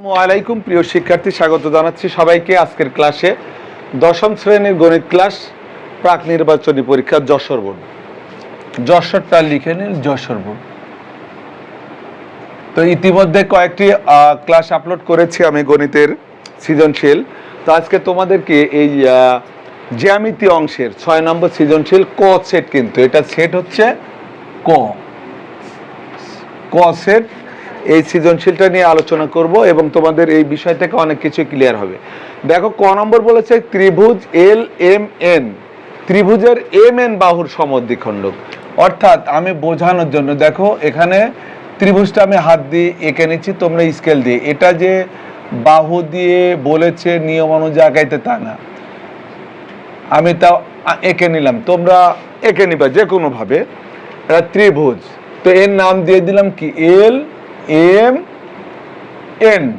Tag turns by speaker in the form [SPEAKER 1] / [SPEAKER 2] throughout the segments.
[SPEAKER 1] আলাইকুম, প্রিয় শিক্ষার্থী, স্বাগত জানাচ্ছি সবাইকে আজকের ক্লাসে দশম শ্রেণির গণিত ক্লাস প্রাক নির্বাচনী পরীক্ষা, যশোর বোর্ড। যশোরটা লিখে নিন, যশোর বোর্ড। তো ইতিমধ্যে কয়েকটি ক্লাস আপলোড করেছি আমি গণিতের সৃজনশীল। তো আজকে তোমাদেরকে এই জ্যামিতি অংশের ছয় নম্বর সৃজনশীল ক সেট কিন্তু। এটা সেট হচ্ছে ক। ক সেট এই সৃজনশীলটা নিয়ে আলোচনা করব এবং তোমাদের এই বিষয় থেকে অনেক কিছু ক্লিয়ার হবে। দেখো, ক নম্বর বলেছে ত্রিভুজ এল এম এন ত্রিভুজের এম এন বাহুর সমদ্বিখণ্ডক। অর্থাৎ আমি বোঝানোর জন্য, দেখো, এখানে ত্রিভুজটা আমি হাত দিয়ে এঁকে নিচ্ছি, তোমরা স্কেল দিয়ে। এটা যে বাহু দিয়ে বলেছে নিয়ম অনুযায়ী আঁকাইতে তা না। আমি আ- এঁকে নিলাম। তোমরা এঁকে নিবা যে কোনোভাবে। এটা ত্রিভুজ। তো এর নাম দিয়ে দিলাম কি? L M N.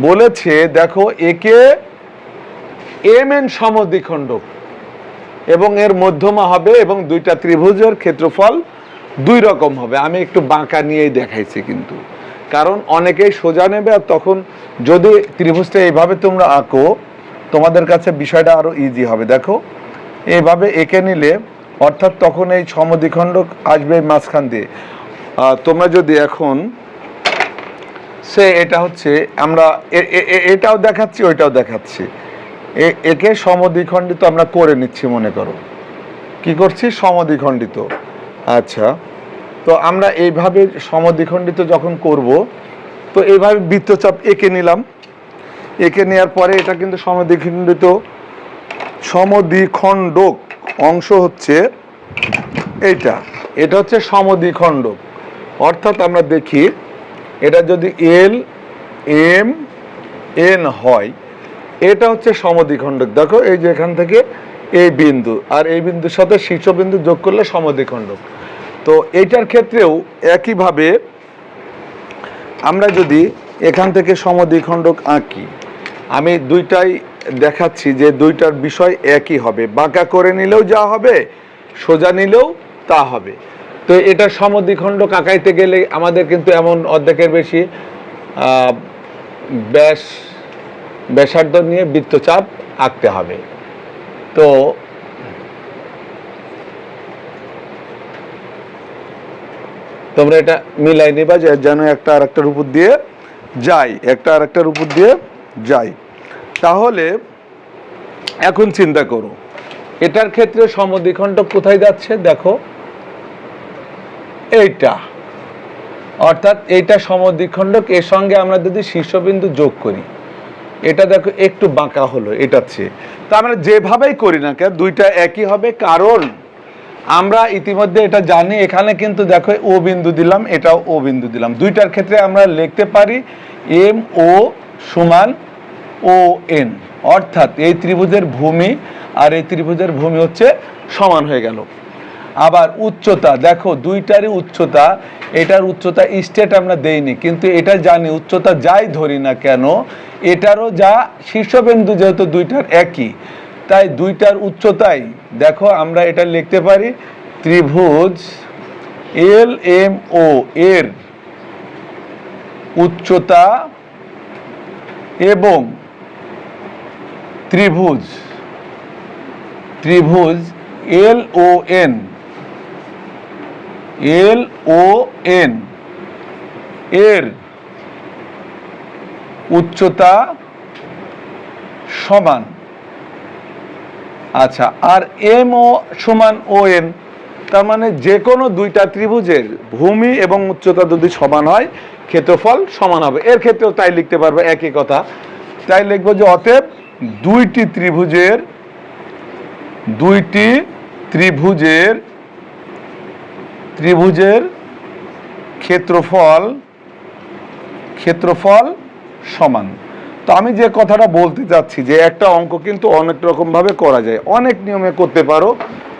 [SPEAKER 1] বলেছে, দেখো, একে এম এন সমদ্বিখণ্ডক এবং এর মধ্যমা হবে এবং দুইটা ত্রিভুজের ক্ষেত্রফল দুই রকম হবে। আমি একটু বাঁকা নিয়েই দেখাইছি কিন্তু। কারণ অনেকেই সোজা নেবে আর তখন যদি ত্রিভুজটা এইভাবে তোমরা আঁকো, তোমাদের কাছে বিষয়টা আরও ইজি হবে। দেখো, এইভাবে এঁকে নিলে অর্থাৎ তখন এই সমদ্বিখণ্ডক আসবে মাঝখান দিয়ে। তোমরা যদি এখন সে এটা হচ্ছে আমরা এটাও দেখাচ্ছি, ওইটাও দেখাচ্ছি। একে সমদ্বিখণ্ডিত আমরা করে নিচ্ছি, মনে করো। কি করছি? সমদ্বিখণ্ডিত। আচ্ছা তো আমরা এইভাবে সমদ্বিখণ্ডিত যখন করব, তো এইভাবে বৃত্তচাপ এঁকে নিলাম। এঁকে নেওয়ার পরে এটা কিন্তু সমদ্বিখণ্ডিত, সমদ্বিখণ্ডক অংশ হচ্ছে এইটা। এটা হচ্ছে সমদ্বিখণ্ডক। অর্থাৎ আমরা দেখি এটা যদি এল এম এন হয়, এটা হচ্ছে সমদ্বিখণ্ডক। দেখো এই যে এখান থেকে এই বিন্দু আর এই বিন্দুর সাথে শীর্ষবিন্দু যোগ করলে সমদ্বিখণ্ডক। তো এইটার ক্ষেত্রেও একইভাবে আমরা যদি এখান থেকে সমদ্বিখণ্ডক আঁকি, আমি দুইটাই দেখাচ্ছি যে দুইটার বিষয় একই হবে। বাঁকা করে নিলেও যা হবে, সোজা নিলেও তা হবে। তো এটা সমদ্বিখণ্ডক কাকাইতে গেলে আমাদের কিন্তু এমন অর্ধেকের বেশি ব্যাস, ব্যাসার্ধ নিয়ে বৃত্তচাপ আঁকতে হবে। তো তোমরা এটা মিলাই নিবা যে যেন একটা আর একটার উপর দিয়ে যাই, একটা আর একটার উপর দিয়ে যাই। তাহলে এখন চিন্তা করো, এটার ক্ষেত্রে সমদ্বিখণ্ডক কোথায় যাচ্ছে দেখো। এইটা। অর্থাৎ এইটা সমদ্বিখণ্ডক, এর সঙ্গে আমরা যদি শীর্ষবিন্দু যোগ করি, এটা দেখো একটু বাঁকা হলো, এটা চেয়ে তা আমরা যেভাবেই করি না কেন, দুইটা একই হবে, কারণ আমরা ইতিমধ্যে এটা জানি, এখানে কিন্তু দেখো ও বিন্দু দিলাম, এটাও ও বিন্দু দিলাম। দুইটার ক্ষেত্রে আমরা লিখতে পারি এম ও সমান ও এন। অর্থাৎ এই ত্রিভুজের ভূমি আর এই ত্রিভুজের ভূমি হচ্ছে সমান হয়ে গেল। আবার উচ্চতা, দেখো দুইটারই উচ্চতা, এটার উচ্চতা স্টেট আমরা দেইনি, কিন্তু এটা জানি, উচ্চতা যাই ধরি না কেন, এটারও যা শীর্ষবিন্দু যেহেতু দুইটার একই, তাই দুইটার উচ্চতাই, দেখো আমরা এটা লিখতে পারি, ত্রিভুজ এল এম ও এর উচ্চতা এবং ত্রিভুজ ত্রিভুজ এল O N L O N এর উচ্চতা সমান। আচ্ছা আর এম ও সমান ও এন তার মানে যে কোনো দুইটা ত্রিভুজের ভূমি এবং উচ্চতা যদি সমান হয়, ক্ষেত্রফল সমান হবে। এর ক্ষেত্রেও তাই লিখতে পারবে, একই কথা। তাই লিখব যে অতএব দুইটি ত্রিভুজের দুইটি ত্রিভুজের ত্রিভুজের ক্ষেত্রফল ক্ষেত্রফল সমান। তো আমি যে কথাটা বলতে চাচ্ছি যে একটা অঙ্ক কিন্তু অনেক রকম ভাবে করা যায়। অনেক নিয়মে করতে পারো।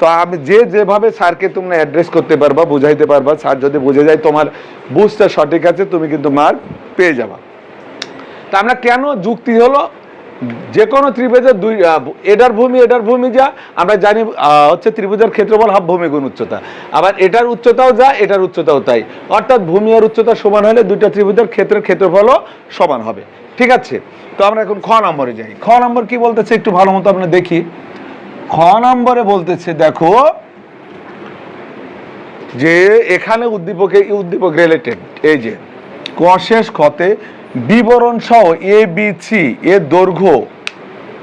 [SPEAKER 1] তো আমি যে যেভাবে স্যারকে তোমরা অ্যাড্রেস করতে পারবা, বুঝাইতে পারবা, স্যার যদি বুঝে যায় তোমার বুঝটা সঠিক আছে, তুমি কিন্তু মার্ক পেয়ে যাবা। তা আমরা কেন যুক্তি হলো? যে কোনো ত্রিভুজের দুই এটার ভূমি এটার ভূমি যা, আমরা জানি হচ্ছে ত্রিভুজের ক্ষেত্রফল হাফ ভূমি গুণ উচ্চতা। আবার এটার উচ্চতাও যা, এটার উচ্চতাও তাই। অর্থাৎ ভূমি আর উচ্চতা সমান হলে দুইটা ত্রিভুজের ক্ষেত্রের ক্ষেত্রফলও সমান হবে। ঠিক আছে? তো আমরা এখন খ নম্বরে যাই। খ নম্বর কি বলতেছে? একটু ভালো মতো আমরা দেখি। খ নম্বরে বলতেছে, দেখো, যে এখানে উদ্দীপকে উদ্দীপক রিলেটেড এই যে, ক শেষ খতে বিবরণ সহ এ বি সি এর দৈর্ঘ্য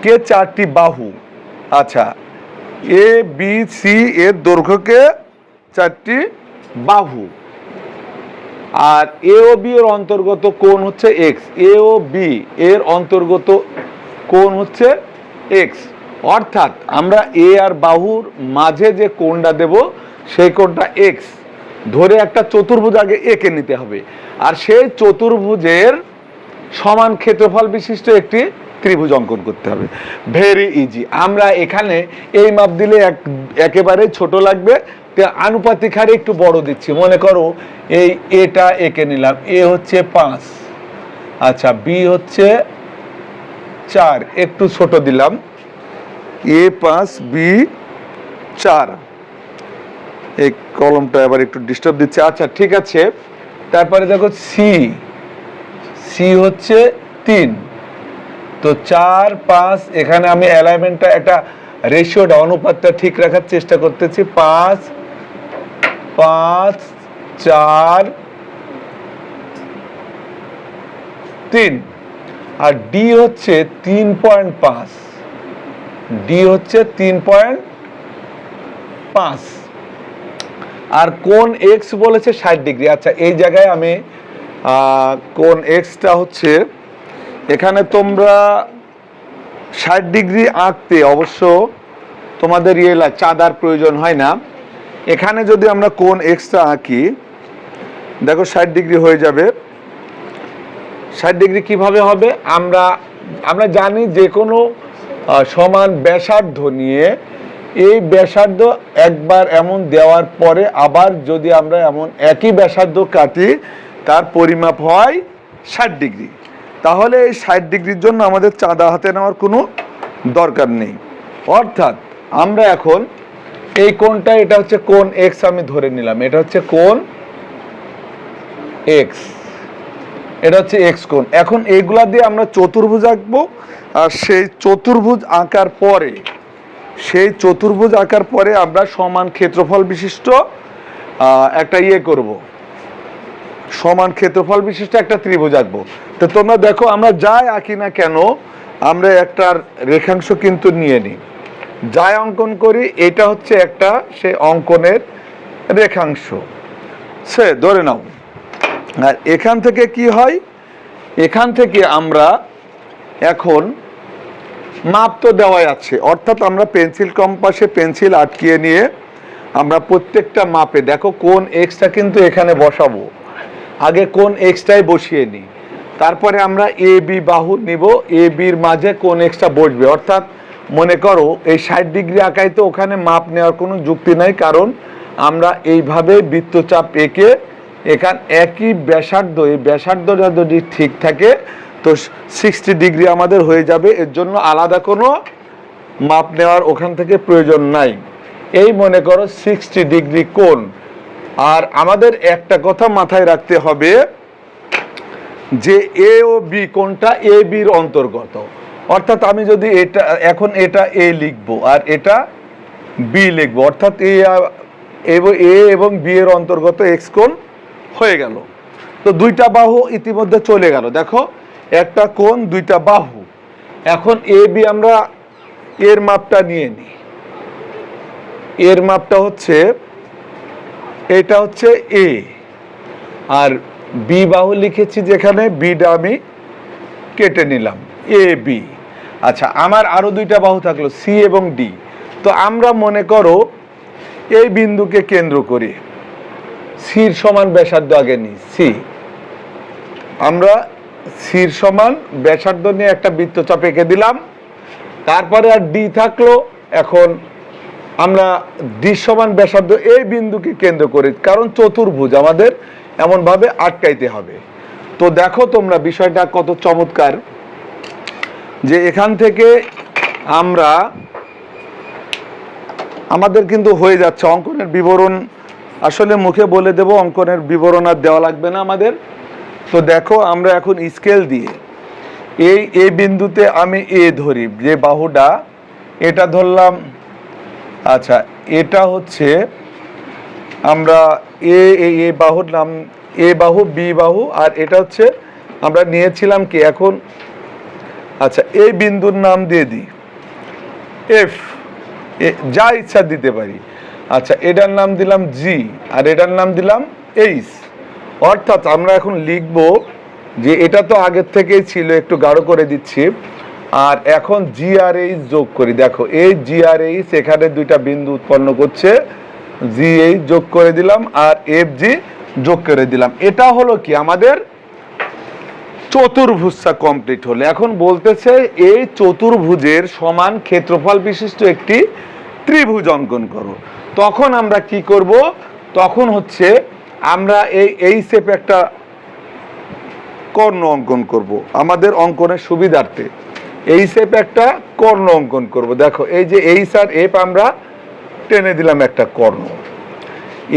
[SPEAKER 1] কে চারটি বাহু। আচ্ছা এ বি সি এর দৈর্ঘ্যকে চারটি বাহু। আর এ ও বি এর অন্তর্গত কোণ হচ্ছে এক্স এ ও বি এর অন্তর্গত কোণ হচ্ছে এক্স অর্থাৎ আমরা এ আর বাহুর মাঝে যে কোণটা দেব, সেই কোণটা এক্স ধরে একটা চতুর্ভুজ আগে একে নিতে হবে। আর সেই চতুর্ভুজের সমান ক্ষেত্রফল বিশিষ্ট একটি ত্রিভুজ অঙ্কন করতে হবে। ভেরি ইজি আমরা এখানে এই মাপ দিলে এক, একেবারে ছোট লাগবে। আনুপাতিক হারে একটু বড় দিচ্ছি। মনে করো এই এটা একে নিলাম। এ হচ্ছে পাঁচ। আচ্ছা বি হচ্ছে চার। একটু ছোট দিলাম। এ পাঁচ বি চার। এই কলমটা এবার একটু ডিস্টার্ব দিচ্ছে। আচ্ছা ঠিক আছে। তারপরে দেখো সি সি হচ্ছে তিন। তো চার, পাঁচ, এখানে আমি অ্যালাইনমেন্টটা একটা রেশিওটা অনুপাতটা ঠিক রাখার চেষ্টা করতেছি। পাঁচ পাঁচ, চার, তিন। আর ডি হচ্ছে তিন পয়েন্ট পাঁচ। ডি হচ্ছে তিন পয়েন্ট পাঁচ। আর কোন এক্স বলেছে ষাট ডিগ্রি। আচ্ছা এই জায়গায় আমি কোন এক্সটা হচ্ছে, এখানে তোমরা ষাট ডিগ্রি আঁকতে অবশ্য তোমাদের ইয়ে লা- চাঁদার প্রয়োজন হয় না। এখানে যদি আমরা কোন এক্সটা আঁকি, দেখো ষাট ডিগ্রি হয়ে যাবে। ষাট ডিগ্রি কীভাবে হবে? আমরা আমরা জানি যে কোনো সমান ব্যাসার্ধ নিয়ে এই ব্যাসার্ধ একবার এমন দেওয়ার পরে আবার যদি আমরা এমন একই ব্যাসার্ধ কাটি তার পরিমাপ হয় ষাট ডিগ্রি। তাহলে এই ষাট ডিগ্রির জন্য আমাদের চাঁদা হাতে নেওয়ার কোনো দরকার নেই। অর্থাৎ আমরা এখন এই কোণটা, এটা হচ্ছে কোন এক্স আমি ধরে নিলাম। এটা হচ্ছে কোন এক্স এটা হচ্ছে এক্স কোণ। এখন এইগুলা দিয়ে আমরা চতুর্ভুজ আঁকবো। আর সেই চতুর্ভুজ আঁকার পরে, সেই চতুর্ভুজ আঁকার পরে আমরা সমান ক্ষেত্রফল বিশিষ্ট একটা ইয়ে করব। সমান ক্ষেত্রফল বিশিষ্ট একটা ত্রিভুজ আঁকবো। তো তোমরা দেখো, আমরা যাই আঁকি না কেন, আমরা একটা রেখাংশ কিন্তু নিয়ে নিই। যাই অঙ্কন করি, এটা হচ্ছে একটা, সে অঙ্কনের রেখাংশ। সে, ধরে নাও। আর এখান থেকে কি হয়? এখান থেকে আমরা এখন মাপ তো দেওয়াই আছে। অর্থাৎ আমরা পেন্সিল কম্পাসে পেন্সিল আটকিয়ে নিয়ে আমরা প্রত্যেকটা মাপে, দেখো কোন এক্সটা কিন্তু এখানে বসাবো। আগে কোন এক্সটাই বসিয়ে নিই। তারপরে আমরা এ বি বাহু নিব। এ বির মাঝে কোন এক্সটা বসবে। অর্থাৎ মনে করো এই ষাট ডিগ্রি আঁকায় তো ওখানে মাপ নেওয়ার কোনো যুক্তি নাই, কারণ আমরা এইভাবে বৃত্তচাপ এঁকে এখান একই ব্যাসার্ধ, এই ব্যাসার্ধটা যদি ঠিক থাকে, তো সিক্সটি ডিগ্রি আমাদের হয়ে যাবে। এর জন্য আলাদা কোনো মাপ নেওয়ার ওখান থেকে প্রয়োজন নাই। এই মনে করো সিক্সটি ডিগ্রি কোণ। আর আমাদের একটা কথা মাথায় রাখতে হবে যে এ ও বি কোনটা? এ বির অন্তর্গত। অর্থাৎ আমি যদি এটা, এখন এটা এ লিখব আর এটা বি লিখব। অর্থাৎ এ এ এবং বি এর অন্তর্গত এক্স কোণ হয়ে গেল। তো দুইটা বাহু ইতিমধ্যে চলে গেল। দেখো, একটা কোণ, দুইটা বাহু। এখন এ বি আমরা এর মাপটা নিয়ে নিই। এর মাপটা হচ্ছে এটা হচ্ছে এ আর বি বাহু লিখেছি যেখানে বিটা আমি কেটে নিলাম এ বি আচ্ছা আমার আরও দুইটা বাহু থাকল সি এবং ডি তো আমরা মনে করো এই বিন্দুকে কেন্দ্র করি সির সমান ব্যাসার্ধ আগে নিই সি আমরা সির সমান ব্যাসার্ধ নিয়ে একটা বৃত্তচাপ এঁকে দিলাম, তারপরে আর ডি থাকল এখন আমরা দৃশ্যমান ব্যাসার্ধ এই বিন্দুকে কেন্দ্র করি, কারণ চতুর্ভুজ আমাদের এমনভাবে আটকাইতে হবে। তো দেখো তোমরা বিষয়টা কত চমৎকার, যে এখান থেকে আমরা, আমাদের কিন্তু হয়ে যাচ্ছে অঙ্কনের বিবরণ। আসলে মুখে বলে দেব, অঙ্কনের বিবরণ আর দেওয়া লাগবে না আমাদের। তো দেখো আমরা এখন স্কেল দিয়ে, এই এই বিন্দুতে আমি এ ধরি, যে বাহুটা, এটা ধরলাম আচ্ছা এটা হচ্ছে আমরা এ, এ- বাহুর নাম, এ বাহু, বি বাহু, আর এটা হচ্ছে আমরা নিয়েছিলাম কি এখন? আচ্ছা এই বিন্দুর নাম দিয়ে দিই। এফ যা ইচ্ছা দিতে পারি। আচ্ছা এটার নাম দিলাম জি আর এটার নাম দিলাম এইচ অর্থাৎ আমরা এখন লিখব যে এটা তো আগের থেকেই ছিল, একটু গাঢ় করে দিচ্ছি। আর এখন জি আর এইচ যোগ করি। দেখো, এই জিআরএইচ এখানে দুইটা বিন্দু উৎপন্ন করছে। জি এইচ যোগ করে দিলাম আর এফ জি যোগ করে দিলাম। এটা হলো কি? আমাদের চতুর্ভুজটা কমপ্লিট হলো। এখন বলতেছে এই চতুর্ভুজের সমান ক্ষেত্রফল বিশিষ্ট একটি ত্রিভুজ অঙ্কন করো। তখন আমরা কি করব? তখন হচ্ছে আমরা এই এই শেপ একটা কর্ণ অঙ্কন করব। আমাদের অঙ্কনের সুবিধার্থে। এই শেপ একটা কর্ণ অঙ্কন করব। দেখো, এই যে এই সার এপ আমরা টেনে দিলাম একটা কর্ণ।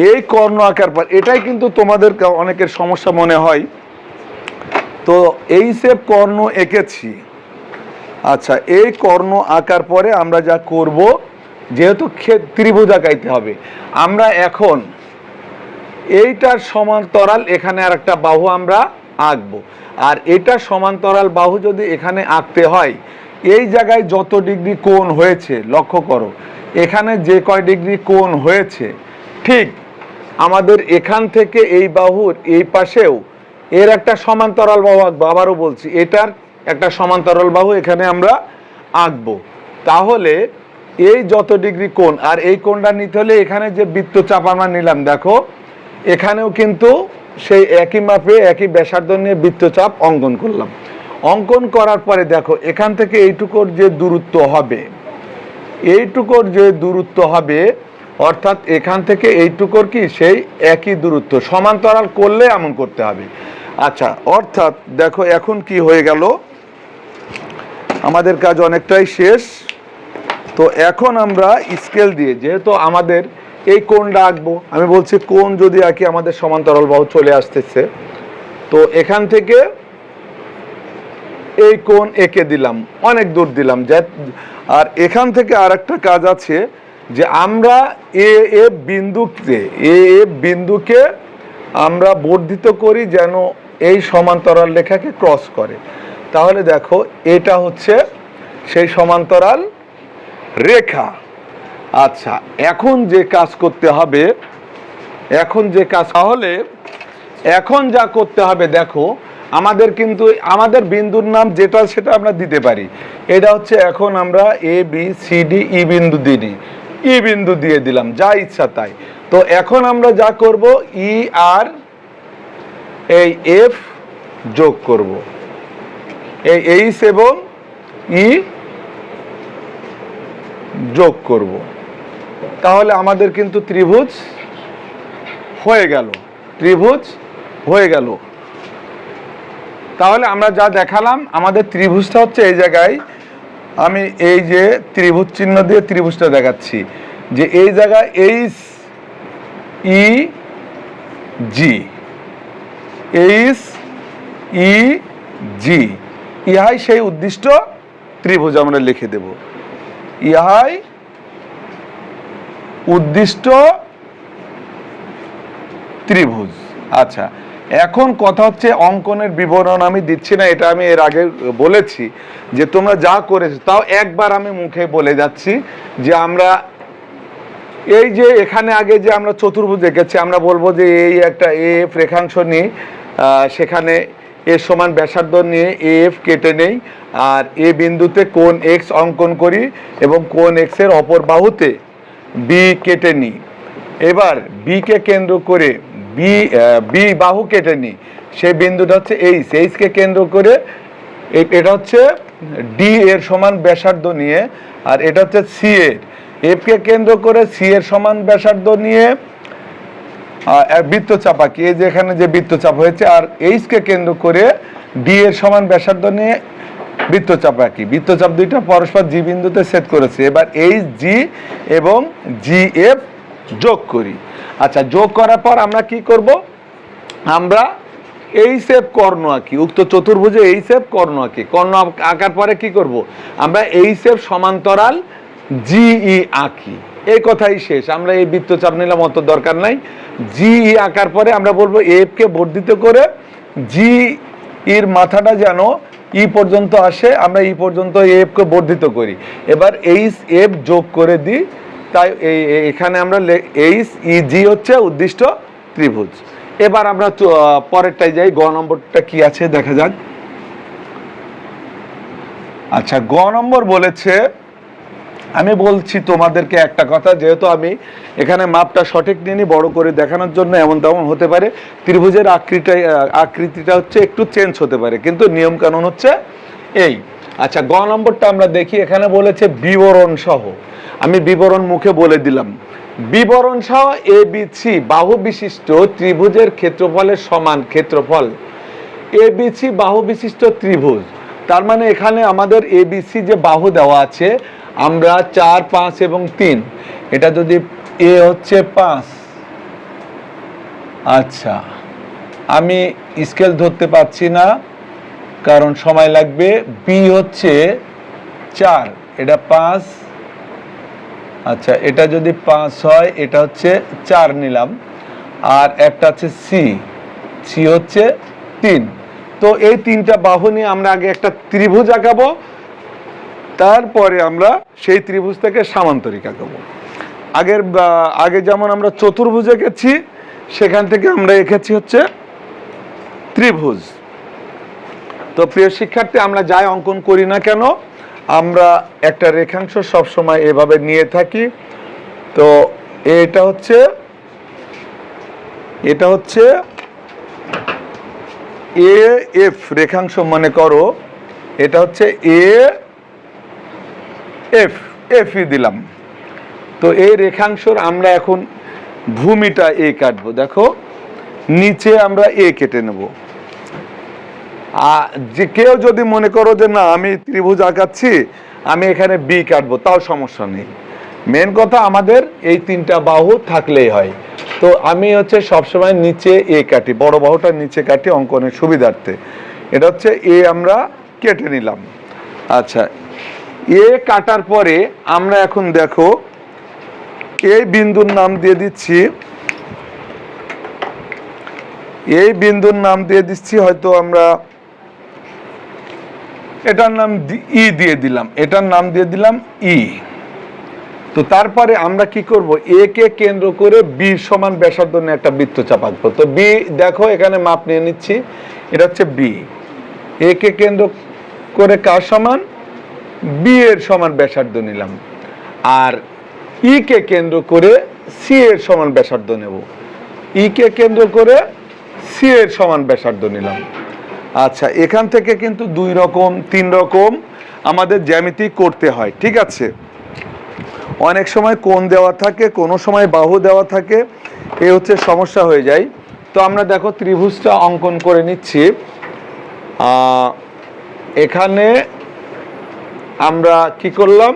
[SPEAKER 1] এই কর্ণ আঁকার পর, এটাই কিন্তু তোমাদের অনেকের সমস্যা মনে হয়। তো এই সেপ কর্ণ এঁকেছি। আচ্ছা এই কর্ণ আঁকার পরে আমরা যা করব, যেহেতু ত্রিভুজ আঁকাইতে হবে, আমরা এখন এইটার সমান্তরাল এখানে আর একটা বাহু আমরা আঁকবো। আর এটা সমান্তরাল বাহু যদি এখানে আঁকতে হয়, এই জায়গায় যত ডিগ্রি কোণ হয়েছে, লক্ষ্য করো, এখানে যে কয় ডিগ্রি কোণ হয়েছে, ঠিক আমাদের এখান থেকে এই বাহুর এই পাশেও এর একটা সমান্তরাল বাহু আঁকবো। আবারও বলছি, এটার একটা সমান্তরাল বাহু এখানে আমরা আঁকবো। তাহলে এই যত ডিগ্রি কোণ, আর এই কোণটা নিতে হলে এখানে যে বৃত্তচাপ আমরা নিলাম, দেখো, এখানেও কিন্তু সেই একই মাপে, একই ব্যাসার্ধ নিয়ে বৃত্তচাপ অঙ্কন করলাম। অঙ্কন করার পরে দেখো, এখান থেকে এইটুকুর যে দূরত্ব হবে, এইটুকুর যে দূরত্ব হবে, অর্থাৎ এখান থেকে এইটুকুর কি? সেই একই দূরত্ব। সমান্তরাল করলে এমন করতে হবে। আচ্ছা অর্থাৎ দেখো এখন কি হয়ে গেল? আমাদের কাজ অনেকটাই শেষ। তো এখন আমরা স্কেল দিয়ে, যেহেতু আমাদের এই কোণটা আঁকবো আমি বলছি, কোণ যদি আঁকি আমাদের সমান্তরাল বাহু চলে আসতেছে, তো এখান থেকে এই কোণ এঁকে দিলাম, অনেক দূর দিলাম। আর এখান থেকে আর একটা কাজ আছে যে, আমরা এ এ বিন্দুকে, এ এ বিন্দুকে আমরা বর্ধিত করি যেন এই সমান্তরাল রেখাকে ক্রস করে। তাহলে দেখো, এটা হচ্ছে সেই সমান্তরাল রেখা। আচ্ছা এখন যে কাজ করতে হবে, এখন যে কাজ, তাহলে এখন যা করতে হবে, দেখো, আমাদের কিন্তু, আমাদের বিন্দুর নাম যেটা সেটা আমরা দিতে পারি। এটা হচ্ছে এখন আমরা A B C D E বিন্দু দিই। ই বিন্দু দিয়ে দিলাম, যা ইচ্ছা তাই। তো এখন আমরা যা করব ই আর এই এফ যোগ করব। এই এইচ এবং ই যোগ করব। তাহলে আমাদের কিন্তু ত্রিভুজ হয়ে গেল, ত্রিভুজ হয়ে গেল। তাহলে আমরা যা দেখালাম, আমাদের ত্রিভুজটা হচ্ছে এই জায়গায়। আমি এই যে ত্রিভুজ চিহ্ন দিয়ে ত্রিভুজটা দেখাচ্ছি, যে এই জায়গায় এইচ ই জি এইচ ই জি ইহাই সেই উদ্দিষ্ট ত্রিভুজ আমরা লিখে দেব। ইহাই উদ্দিষ্ট ত্রিভুজ। আচ্ছা এখন কথা হচ্ছে অঙ্কনের বিবরণ আমি দিচ্ছি না, এটা আমি এর আগে বলেছি যে তোমরা যা করেছ তাও একবার আমি মুখে বলে যাচ্ছি যে আমরা এই যে এখানে আগে যে আমরা চতুর্ভুজ এঁকেছি আমরা বলব যে এই একটা এ এফ রেখাংশ নিয়ে সেখানে এ সমান ব্যাসার্ধ নিয়ে এ এফ কেটে নেই, আর এ বিন্দুতে কোন এক্স অঙ্কন করি এবং কোন এক্সের অপর বাহুতে বি কেটে নিই এবার বি কে কেন্দ্র করে বি বি বাহু কেটে নিই সেই বিন্দুটা হচ্ছে এইচ এইচকে কেন্দ্র করে এটা হচ্ছে ডি এর সমান ব্যাসার্ধ নিয়ে আর এটা হচ্ছে সি এর। এফ কে কেন্দ্র করে সি এর সমান ব্যাসার্ধ নিয়ে বৃত্তচাপ আঁকি এই যে এখানে যে বৃত্তচাপ হয়েছে, আর এইচ কে কেন্দ্র করে ডি এর সমান ব্যাসার্ধ নিয়ে বৃত্তচাপ আঁকি বৃত্তচাপ দুইটা পরস্পর জি বিন্দুতে সেট করেছি। এবার এইচ জি এবং জি এফ যোগ করি। আচ্ছা যোগ করার পর আমরা কি করব? আমরা এই সেপ কর্ণ আঁকি। উক্ত চতুর্ভুজে এই কর্ণ আঁকি। কর্ণ আঁকার পরে কি করব? আমরা এই সমান্তরাল জিই আঁকি। এই কথাই শেষ। আমরা এই বৃত্তচাপ নিলাম, অত দরকার নাই। জিই আঁকার পরে আমরা বলব এফ কে বর্ধিত করে জি এর মাথাটা যেন ই পর্যন্ত আসে, আমরা ই পর্যন্ত এফ কে বর্ধিত করি। এবার এইচ এফ যোগ করে দিই, তাই এখানে আমরা এইচ ইজি জি হচ্ছে উদ্দিষ্ট ত্রিভুজ। এবার আমরা পরেরটাই যাই, গ নম্বরটা কি আছে, দেখা যাক। আচ্ছা গ নম্বর বলেছে আমি বলছি তোমাদেরকে একটা কথা, যেহেতু আমি এখানে মাপটা সঠিক নিয়ে বড় করে দেখানোর জন্য এমন তেমন হতে পারে। ত্রিভুজের আকৃতি আকৃতিটা হচ্ছে একটু চেঞ্জ হতে পারে, কিন্তু নিয়ম কানুন হচ্ছে এই। আচ্ছা গ নম্বরটা আমরা দেখি, এখানে বলেছে বিবরণ সহ। আমি বিবরণ মুখে বলে দিলাম। বিবরণ সহ এ বি সি বাহু বিশিষ্ট ত্রিভুজের ক্ষেত্রফলের সমান ক্ষেত্রফল। এবিসি বাহু বিশিষ্ট ত্রিভুজ। তার মানে এখানে আমাদের এ এবিসি যে বাহু দেওয়া আছে আমরা চার, পাঁচ এবং তিন। এটা যদি এ হচ্ছে পাঁচ। আচ্ছা। আমি স্কেল ধরতে পারছি না, কারণ সময় লাগবে। বি হচ্ছে চার। এটা পাঁচ। আচ্ছা এটা যদি পাঁচ হয়, এটা হচ্ছে চার নিলাম। আর একটা হচ্ছে সি সি হচ্ছে তিন। তো এই তিনটা বাহু নিয়ে আমরা আগে একটা ত্রিভুজ আঁকাবো। তারপরে আমরা সেই ত্রিভুজ থেকে সামান্তরিক আঁকাবো আগের আগে যেমন আমরা চতুর্ভুজ এঁকেছি সেখান থেকে আমরা এঁকেছি হচ্ছে ত্রিভুজ। তো প্রিয় শিক্ষার্থী, আমরা যাই অঙ্কন করি না কেন, আমরা একটা রেখাংশ সবসময় এভাবে নিয়ে থাকি। তো এটা হচ্ছে এটা হচ্ছে এ, এফ রেখাংশ মনে করো, এটা হচ্ছে এ এফ এফই দিলাম। তো এই রেখাংশর আমরা এখন ভূমিটা এ কাটবো। দেখো, নিচে আমরা এ কেটে নেব। যে কেউ যদি মনে করো যে, না, আমি ত্রিভুজ আঁকাচ্ছি, আমি এখানে বি কাটবো তাও সমস্যা নেই। মেন কথা আমাদের এই তিনটা বাহু থাকলেই হয়। তো আমি হচ্ছে সবসময় নিচে এ কাটি, বড় বাহুটা নিচে কাটি অঙ্কনের সুবিধার্থে। এটা হচ্ছে এ আমরা কেটে নিলাম। আচ্ছা এ কাটার পরে আমরা এখন দেখো এই বিন্দুর নাম দিয়ে দিচ্ছি। এই বিন্দুর নাম দিয়ে দিচ্ছি, হয়তো আমরা এটার নাম ই দিয়ে দিলাম। এটার নাম দিয়ে দিলাম ই। তো তারপরে আমরা কি করব? এ কে কেন্দ্র করে বি সমান ব্যাসার্ধ নিয়ে একটা বৃত্তচাপ আঁকবো তো বি দেখো, এখানে মাপ নিয়ে নিচ্ছি। এটা হচ্ছে বি। এ কে কেন্দ্র করে কার সমান? বি এর সমান ব্যাসার্ধ নিলাম। আর ই কে কেন্দ্র করে সি এর সমান ব্যাসার্ধ নেব। ই কে কেন্দ্র করে সি এর সমান ব্যাসার্ধ নিলাম। আচ্ছা এখান থেকে কিন্তু দুই রকম, তিন রকম আমাদের জ্যামিতি করতে হয়, ঠিক আছে? অনেক সময় কোন দেওয়া থাকে, কোনো সময় বাহু দেওয়া থাকে, এ হচ্ছে সমস্যা হয়ে যায়। তো আমরা দেখো ত্রিভুজটা অঙ্কন করে নিচ্ছি। এখানে আমরা কি করলাম?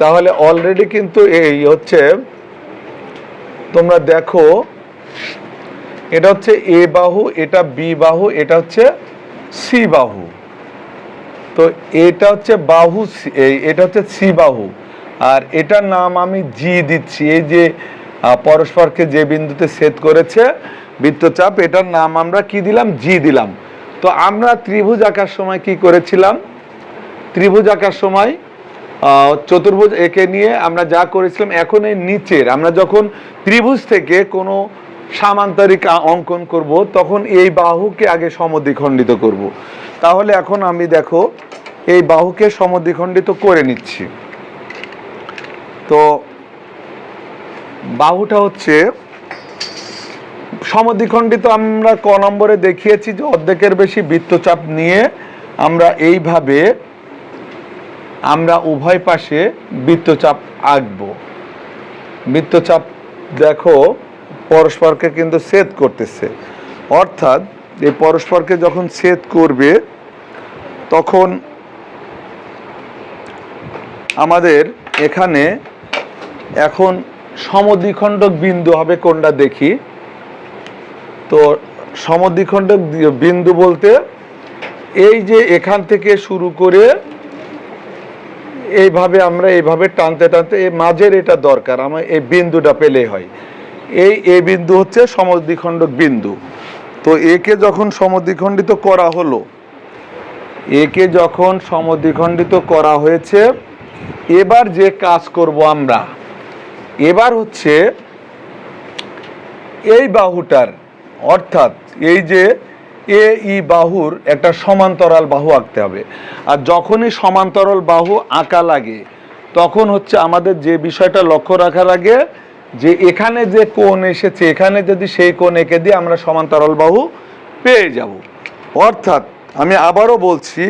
[SPEAKER 1] তাহলে অলরেডি কিন্তু এই হচ্ছে, তোমরা দেখো, এটা হচ্ছে এ বাহু, এটা বি বাহু, এটা হচ্ছে সি বাহু। তো এটা হচ্ছে বাহু এটা হচ্ছে সি বাহু। আর এটার নাম আমি জি দিচ্ছি, এই যে পরস্পরকে যে বিন্দুতে ছেদ করেছে, বৃত্তচাপ, এটার নাম আমরা কি দিলাম? জি দিলাম। তো আমরা ত্রিভুজ আঁকার সময় কি করেছিলাম? ত্রিভুজ আঁকার সময় চতুর্ভুজ একে নিয়ে আমরা যা করেছিলাম এখন এই নিচের, আমরা যখন ত্রিভুজ থেকে কোনো সামান্তরিক অঙ্কন করব, তখন এই বাহুকে আগে সমদ্বিখণ্ডিত করব। তাহলে এখন আমি দেখো, এই বাহুকে সমদ্বিখণ্ডিত করে নিচ্ছি। তো বাহুটা হচ্ছে, সমদ্বিখণ্ডিত আমরা ক নম্বরে দেখিয়েছি যে অর্ধেকের বেশি বৃত্তচাপ নিয়ে আমরা এইভাবে আমরা উভয় পাশে বৃত্তচাপ আঁকবো। বৃত্তচাপ দেখো, পরস্পরকে কিন্তু ছেদ করতেছে। অর্থাৎ এই পরস্পরকে যখন ছেদ করবে, তখন আমাদের এখানে এখন সমদ্বিখণ্ডক বিন্দু হবে কোনটা দেখি? তো সমদ্বিখণ্ডক বিন্দু বলতে এই যে এখান থেকে শুরু করে এইভাবে আমরা এইভাবে টানতে টানতে এই মাঝের এটা দরকার, আমার এই বিন্দুটা পেলে হয়। এই এ বিন্দু হচ্ছে সমদ্বিখণ্ডক বিন্দু। তো একে যখন সমদ্বিখণ্ডিত করা হলো, একে যখন সমদ্বিখণ্ডিত করা হয়েছে, এবার যে কাজ করব আমরা, এবার হচ্ছে এই বাহুটার, অর্থাৎ এই যে এ, ই বাহুর একটা সমান্তরাল বাহু আঁকতে হবে। আর যখনই সমান্তরাল বাহু আঁকা লাগে, তখন হচ্ছে আমাদের যে বিষয়টা লক্ষ্য রাখা লাগে যে এখানে যে কোণ এসেছে, এখানে যদি সেই কোণ এঁকে দিয়ে আমরা সমান্তরাল বাহু পেয়ে যাব। অর্থাৎ আমি আবারও বলছি,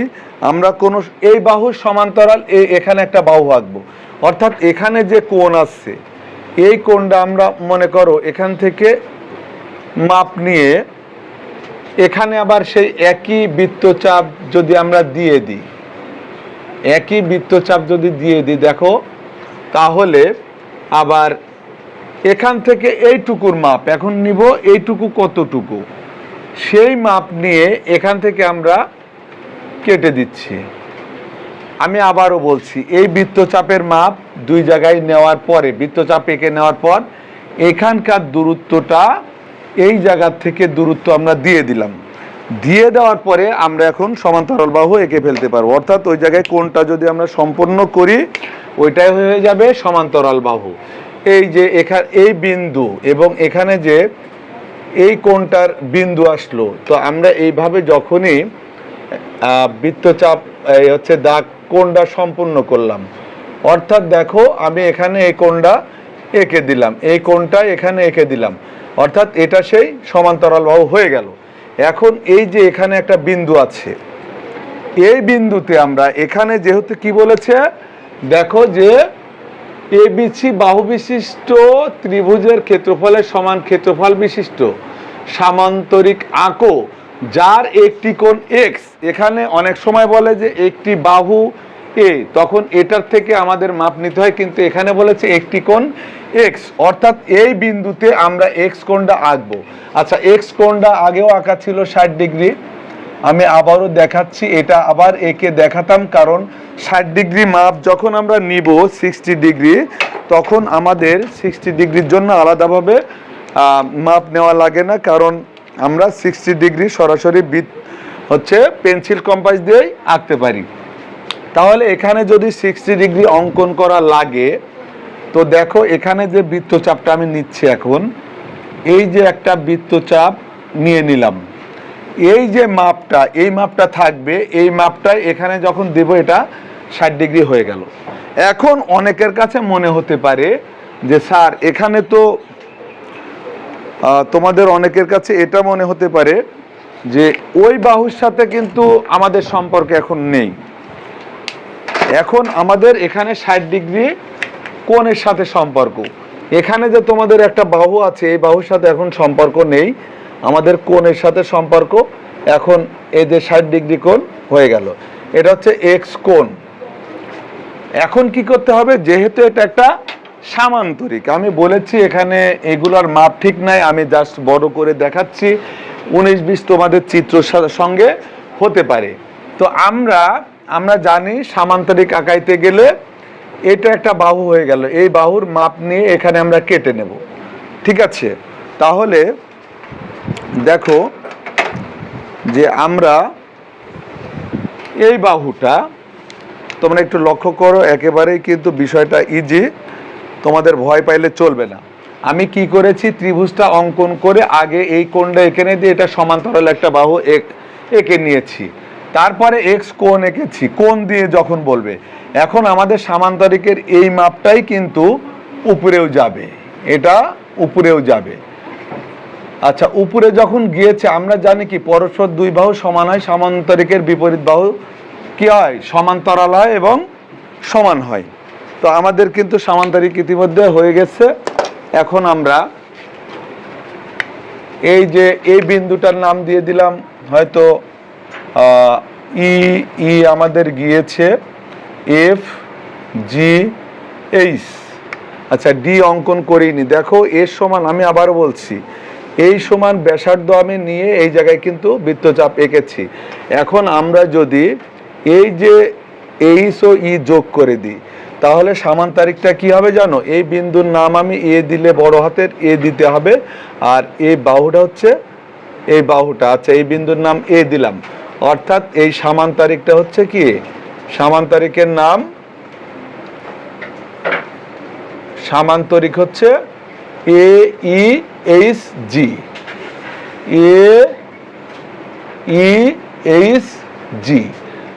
[SPEAKER 1] আমরা কোনো, এই বাহুর সমান্তরাল এখানে একটা বাহু আঁকবো। অর্থাৎ এখানে যে কোণ আসছে, এই কোণটা আমরা মনে করো এখান থেকে মাপ নিয়ে এখানে আবার সেই একই বৃত্তচাপ যদি আমরা দিয়ে দিই, একই বৃত্তচাপ যদি দিয়ে দিই, দেখো, তাহলে আবার এখান থেকে এইটুকুর মাপ, এখন নিব এইটুকু কতটুকু? সেই মাপ নিয়ে এখান থেকে আমরা কেটে দিচ্ছি। আমি আবারও বলছি, এই বৃত্তচাপের মাপ দুই জায়গায় নেওয়ার পরে, বৃত্তচাপ এঁকে নেওয়ার পর, এখানকার দূরত্বটা এই জায়গার থেকে দূরত্ব আমরা দিয়ে দিলাম। দিয়ে দেওয়ার পরে আমরা এখন সমান্তরাল বাহু এঁকে ফেলতে পারব। অর্থাৎ ওই জায়গায় কোনটা যদি আমরা সম্পূর্ণ করি, ওইটাই হয়ে যাবে সমান্তরাল বাহু। এই যে এখানে, এই বিন্দু এবং এখানে যে এই কোনটার বিন্দু আসলো, তো আমরা এইভাবে যখনই বৃত্তচাপ হচ্ছে দাগ কোনটা সম্পূর্ণ করলাম। অর্থাৎ দেখো, আমি এখানে এই কোনটা এঁকে দিলাম। এই কোণটা এখানে এঁকে দিলাম। অর্থাৎ এটা সেই সমান্তরাল বাহু হয়ে গেল। এখন এই যে এখানে একটা বিন্দু আছে, এই বিন্দুতে আমরা এখানে যেহেতু কি বলেছে, দেখো যে এ বিসি বাহু বিশিষ্ট ত্রিভুজের ক্ষেত্রফলের সমান ক্ষেত্রফল বিশিষ্ট সামান্তরিক আঁকো, যার একটি কোণ এক্স এখানে অনেক সময় বলে যে একটি বাহু এ তখন এটার থেকে আমাদের মাপ নিতে হয়, কিন্তু এখানে বলেছে একটি কোণ এক্স অর্থাৎ এই বিন্দুতে আমরা এক্স কোণটা আঁকবো। আচ্ছা এক্স কোণটা আগেও আঁকা ছিল ষাট ডিগ্রি, আমি আবারও দেখাচ্ছি, এটা আবার একে দেখাতাম, কারণ ষাট ডিগ্রি মাপ যখন আমরা নিব সিক্সটি ডিগ্রি, তখন আমাদের সিক্সটি ডিগ্রির জন্য আলাদাভাবে মাপ নেওয়া লাগে না, কারণ আমরা সিক্সটি ডিগ্রি সরাসরি হচ্ছে পেন্সিল কম্পাস দিয়েই আঁকতে পারি। তাহলে এখানে যদি সিক্সটি ডিগ্রি অঙ্কন করা লাগে, তো দেখো এখানে যে বৃত্তচাপটা আমি নিচ্ছি এখন, এই যে একটা বৃত্তচাপ নিয়ে নিলাম। এই যে মাপটা, এই মাপটা থাকবে, এই মাপটাই এখানে যখন দেব এটা ষাট ডিগ্রি হয়ে গেল। এখন অনেকের কাছে মনে হতে পারে যে, স্যার, এখানে তো তোমাদের অনেকের কাছে এটা মনে হতে পারে যে, ওই বাহুর সাথে কিন্তু আমাদের সম্পর্ক এখন নেই। এখন আমাদের এখানে ষাট ডিগ্রি কোণের সাথে সম্পর্ক। এখানে যে তোমাদের একটা বাহু আছে, এই বাহুর সাথে এখন সম্পর্ক নেই। আমাদের কোণের সাথে সম্পর্ক। এখন এই যে ষাট ডিগ্রি কোণ হয়ে গেল। এটা হচ্ছে এক্স কোণ। এখন কি করতে হবে? যেহেতু এটা একটা সামান্তরিক, আমি বলেছি এখানে এগুলোর মাপ ঠিক নাই, আমি জাস্ট বড় করে দেখাচ্ছি। উনিশ বিশ তোমাদের চিত্র সঙ্গে হতে পারে। তো আমরা আমরা জানি সামান্তরিক আঁকাইতে গেলে এটা একটা বাহু হয়ে গেল। এই বাহুর মাপ নিয়ে এখানে আমরা কেটে নেব। ঠিক আছে? তাহলে দেখো যে আমরা এই বাহুটা তোমরা একটু লক্ষ্য করো, একেবারেই কিন্তু বিষয়টা ইজি তোমাদের ভয় পাইলে চলবে না। আমি কি করেছি? ত্রিভুজটা অঙ্কন করে আগে এই কোণটা এখানে দিয়ে এটা সমান্তরাল একটা বাহু এক, এঁকে নিয়েছি। তারপরে এক্স কোণ এঁকেছি, কোণ দিয়ে যখন বলবে, এখন আমাদের সামান্তরিকের এই মাপটাই কিন্তু উপরেও যাবে, এটা উপরেও যাবে। আচ্ছা উপরে যখন গিয়েছে, আমরা জানি কি, পরস্পর দুই বাহু সমান হয়, সামান্তরিকের বিপরীত বাহু কি হয়? সমান্তরাল হয় এবং সমান হয়। তো আমাদের কিন্তু সামান্তরিক ইতিমধ্যে হয়ে গেছে। এখন আমরা এই যে এই বিন্দুটার নাম দিয়ে দিলাম, হয়তো ই ই আমাদের গিয়েছে, এফ, জি, এইচ। আচ্ছা ডি অঙ্কন করিনি। দেখো এর সমান আমি আবারও বলছি, এই সমান ব্যাসার্ধ আমি নিয়ে এই জায়গায় কিন্তু বৃত্তচাপ এঁকেছি। এখন আমরা যদি এই যে এইচ ও ই যোগ করে দিই, তাহলে সমান তারিখটা কি হবে জানো? এই বিন্দুর নাম আমি এ দিলে বড় হাতের, এ দিতে হবে। আর এই বাহুটা হচ্ছে এই বাহুটা আচ্ছা এই বিন্দুর নাম এ দিলাম। অর্থাৎ এই সমান তারিখটা হচ্ছে কি? সমান তারিখের নাম সামান্তরিক হচ্ছে এ ই এইচ জি এ ই এইচ জি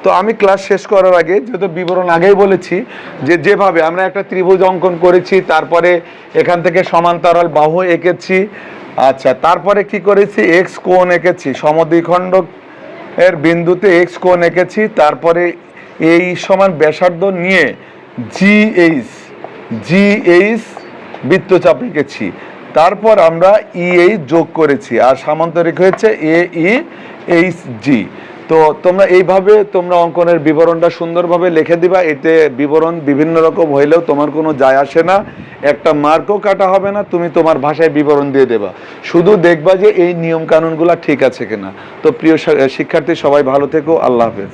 [SPEAKER 1] তো আমি ক্লাস শেষ করার আগে, যেহেতু বিবরণ আগেই বলেছি, যে যেভাবে আমরা একটা ত্রিভুজ অঙ্কন করেছি, তারপরে এখান থেকে সমান্তরাল বাহু এঁকেছি আচ্ছা তারপরে কি করেছি? এক্স কোণ এঁকেছি সমদ্বিখণ্ড এর বিন্দুতে এক্স কোণ এঁকেছি, তারপরে এই সমান ব্যাসার্ধ নিয়ে জি এইচ জি এইচ বৃত্তচাপ এঁকেছি। তারপর আমরা ই এইচ যোগ করেছি, আর সামান্তরিক হয়েছে এ ই এইচ জি তো তোমরা এইভাবে তোমরা অঙ্কনের বিবরণটা সুন্দরভাবে লিখে দিবা, এতে বিবরণ বিভিন্ন রকম হইলেও তোমার কোনো যায় আসে না। একটা মার্কও কাটা হবে না, তুমি তোমার ভাষায় বিবরণ দিয়ে দেবা। শুধু দেখবা যে এই নিয়ম কানুনগুলো ঠিক আছে কিনা। তো প্রিয় শিক্ষার্থী, সবাই ভালো থেকো, আল্লাহ হাফেজ।